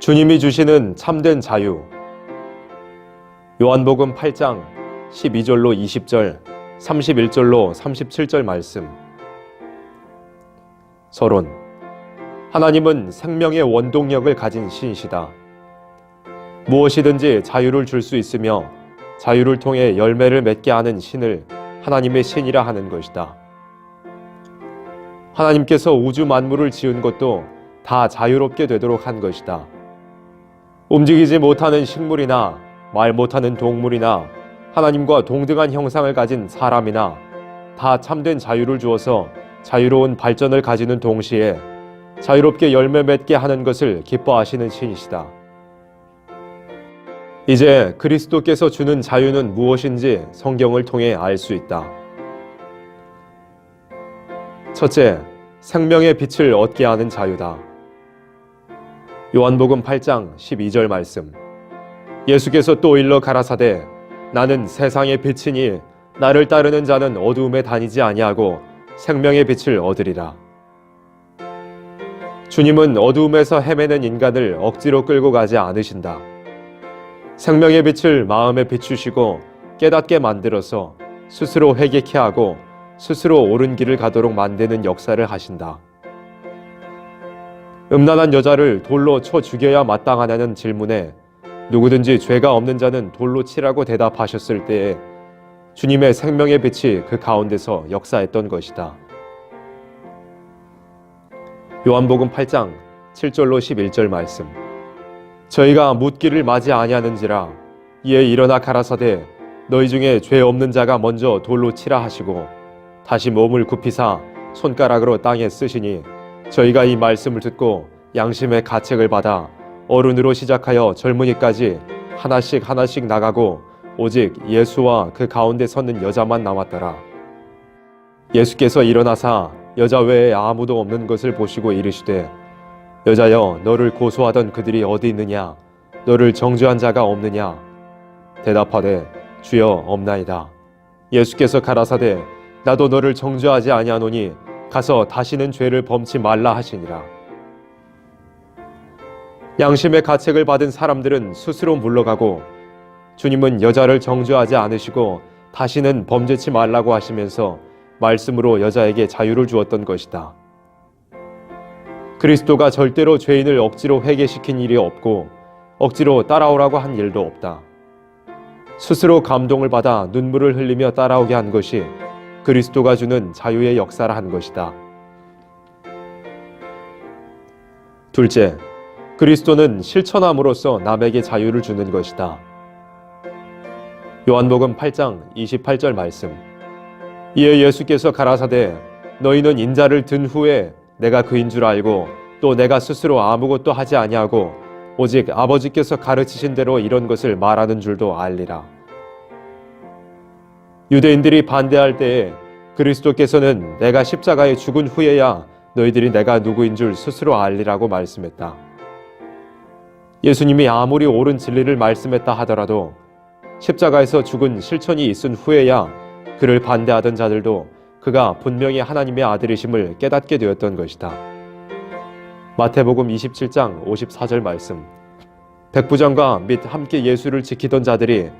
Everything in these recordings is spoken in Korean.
주님이 주시는 참된 자유. 요한복음 8장 12절로 20절, 31절로 37절 말씀. 서론. 하나님은 생명의 원동력을 가진 신이시다. 무엇이든지 자유를 줄 수 있으며 자유를 통해 열매를 맺게 하는 신을 하나님의 신이라 하는 것이다. 하나님께서 우주 만물을 지은 것도 다 자유롭게 되도록 한 것이다. 움직이지 못하는 식물이나 말 못하는 동물이나 하나님과 동등한 형상을 가진 사람이나 다 참된 자유를 주어서 자유로운 발전을 가지는 동시에 자유롭게 열매 맺게 하는 것을 기뻐하시는 신이시다. 이제 그리스도께서 주는 자유는 무엇인지 성경을 통해 알 수 있다. 첫째, 생명의 빛을 얻게 하는 자유다. 요한복음 8장 12절 말씀. 예수께서 또 일러 가라사대 나는 세상의 빛이니 나를 따르는 자는 어두움에 다니지 아니하고 생명의 빛을 얻으리라. 주님은 어두움에서 헤매는 인간을 억지로 끌고 가지 않으신다. 생명의 빛을 마음에 비추시고 깨닫게 만들어서 스스로 회개케 하고 스스로 옳은 길을 가도록 만드는 역사를 하신다. 음란한 여자를 돌로 쳐 죽여야 마땅하냐는 질문에 누구든지 죄가 없는 자는 돌로 치라고 대답하셨을 때에 주님의 생명의 빛이 그 가운데서 역사했던 것이다. 요한복음 8장 7절로 11절 말씀. 저희가 묻기를 맞이 아니하는지라 이에 일어나 가라사대 너희 중에 죄 없는 자가 먼저 돌로 치라 하시고 다시 몸을 굽히사 손가락으로 땅에 쓰시니 저희가 이 말씀을 듣고 양심의 가책을 받아 어른으로 시작하여 젊은이까지 하나씩 하나씩 나가고 오직 예수와 그 가운데 섰는 여자만 남았더라. 예수께서 일어나사 여자 외에 아무도 없는 것을 보시고 이르시되 여자여 너를 고소하던 그들이 어디 있느냐 너를 정죄한 자가 없느냐 대답하되 주여 없나이다. 예수께서 가라사대 나도 너를 정죄하지 아니하노니 가서 다시는 죄를 범치 말라 하시니라. 양심의 가책을 받은 사람들은 스스로 물러가고 주님은 여자를 정죄하지 않으시고 다시는 범죄치 말라고 하시면서 말씀으로 여자에게 자유를 주었던 것이다. 그리스도가 절대로 죄인을 억지로 회개시킨 일이 없고 억지로 따라오라고 한 일도 없다. 스스로 감동을 받아 눈물을 흘리며 따라오게 한 것이 그리스도가 주는 자유의 역사를 한 것이다. 둘째, 그리스도는 실천함으로써 남에게 자유를 주는 것이다. 요한복음 8장 28절 말씀. 이에 예수께서 가라사대 너희는 인자를 든 후에 내가 그인 줄 알고 또 내가 스스로 아무것도 하지 아니하고 오직 아버지께서 가르치신 대로 이런 것을 말하는 줄도 알리라. 유대인들이 반대할 때에 그리스도께서는 내가 십자가에 죽은 후에야 너희들이 내가 누구인 줄 스스로 알리라고 말씀했다. 예수님이 아무리 옳은 진리를 말씀했다 하더라도 십자가에서 죽은 실천이 있은 후에야 그를 반대하던 자들도 그가 분명히 하나님의 아들이심을 깨닫게 되었던 것이다. 마태복음 27장 54절 말씀. 백부장과 및 함께 예수를 지키던 자들이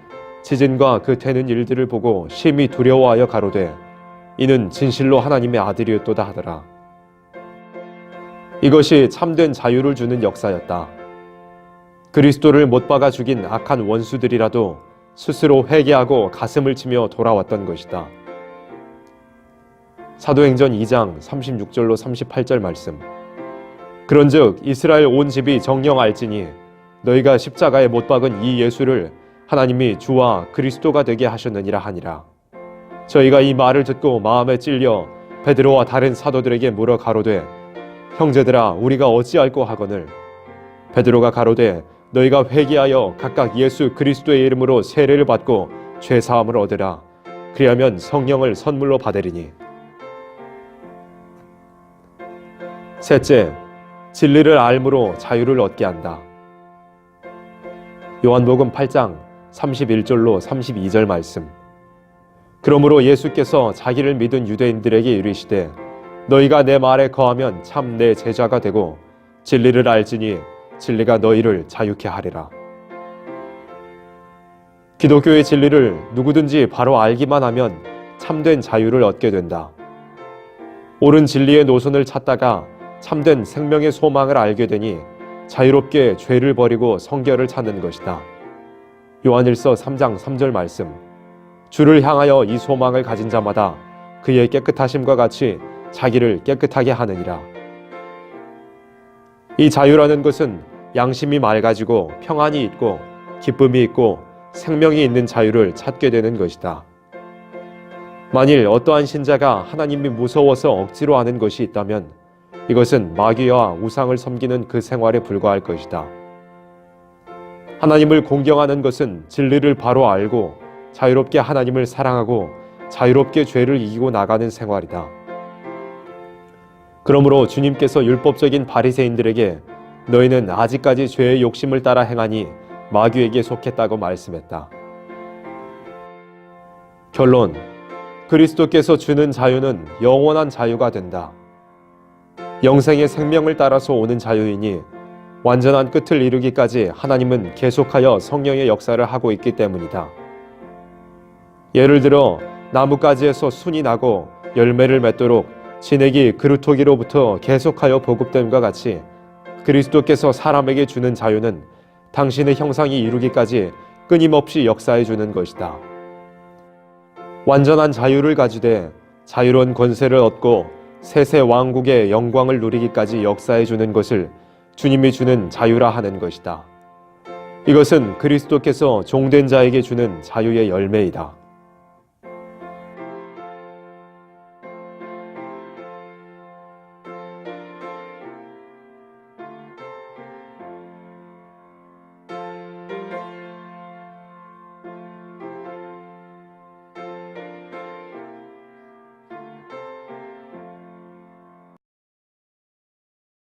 지진과 그 되는 일들을 보고 심히 두려워하여 가로되 이는 진실로 하나님의 아들이었도다 하더라. 이것이 참된 자유를 주는 역사였다. 그리스도를 못 박아 죽인 악한 원수들이라도 스스로 회개하고 가슴을 치며 돌아왔던 것이다. 사도행전 2장 36절로 38절 말씀. 그런즉 이스라엘 온 집이 정령 알지니 너희가 십자가에 못 박은 이 예수를 하나님이 주와 그리스도가 되게 하셨느니라 하니라. 저희가 이 말을 듣고 마음에 찔려 베드로와 다른 사도들에게 물어 가로되 형제들아 우리가 어찌할꼬 하거늘? 베드로가 가로되 너희가 회개하여 각각 예수 그리스도의 이름으로 세례를 받고 죄 사함을 얻으라. 그리하면 성령을 선물로 받으리니. 셋째 진리를 알므로 자유를 얻게 한다. 요한복음 8장 31절로 32절 말씀 그러므로 예수께서 자기를 믿은 유대인들에게 이르시되 너희가 내 말에 거하면 참 내 제자가 되고 진리를 알지니 진리가 너희를 자유케 하리라. 기독교의 진리를 누구든지 바로 알기만 하면 참된 자유를 얻게 된다. 옳은 진리의 노선을 찾다가 참된 생명의 소망을 알게 되니 자유롭게 죄를 버리고 성결을 찾는 것이다. 요한일서 3장 3절 말씀. 주를 향하여 이 소망을 가진 자마다 그의 깨끗하심과 같이 자기를 깨끗하게 하느니라. 이 자유라는 것은 양심이 맑아지고 평안이 있고 기쁨이 있고 생명이 있는 자유를 찾게 되는 것이다. 만일 어떠한 신자가 하나님이 무서워서 억지로 하는 것이 있다면 이것은 마귀와 우상을 섬기는 그 생활에 불과할 것이다. 하나님을 공경하는 것은 진리를 바로 알고 자유롭게 하나님을 사랑하고 자유롭게 죄를 이기고 나가는 생활이다. 그러므로 주님께서 율법적인 바리새인들에게 너희는 아직까지 죄의 욕심을 따라 행하니 마귀에게 속했다고 말씀했다. 결론 그리스도께서 주는 자유는 영원한 자유가 된다. 영생의 생명을 따라서 오는 자유이니 완전한 끝을 이루기까지 하나님은 계속하여 성령의 역사를 하고 있기 때문이다. 예를 들어 나뭇가지에서 순이 나고 열매를 맺도록 진액이 그루터기로부터 계속하여 보급됨과 같이 그리스도께서 사람에게 주는 자유는 당신의 형상이 이루기까지 끊임없이 역사해 주는 것이다. 완전한 자유를 가지되 자유로운 권세를 얻고 세세 왕국의 영광을 누리기까지 역사해 주는 것을 주님이 주는 자유라 하는 것이다. 이것은 그리스도께서 종된 자에게 주는 자유의 열매이다.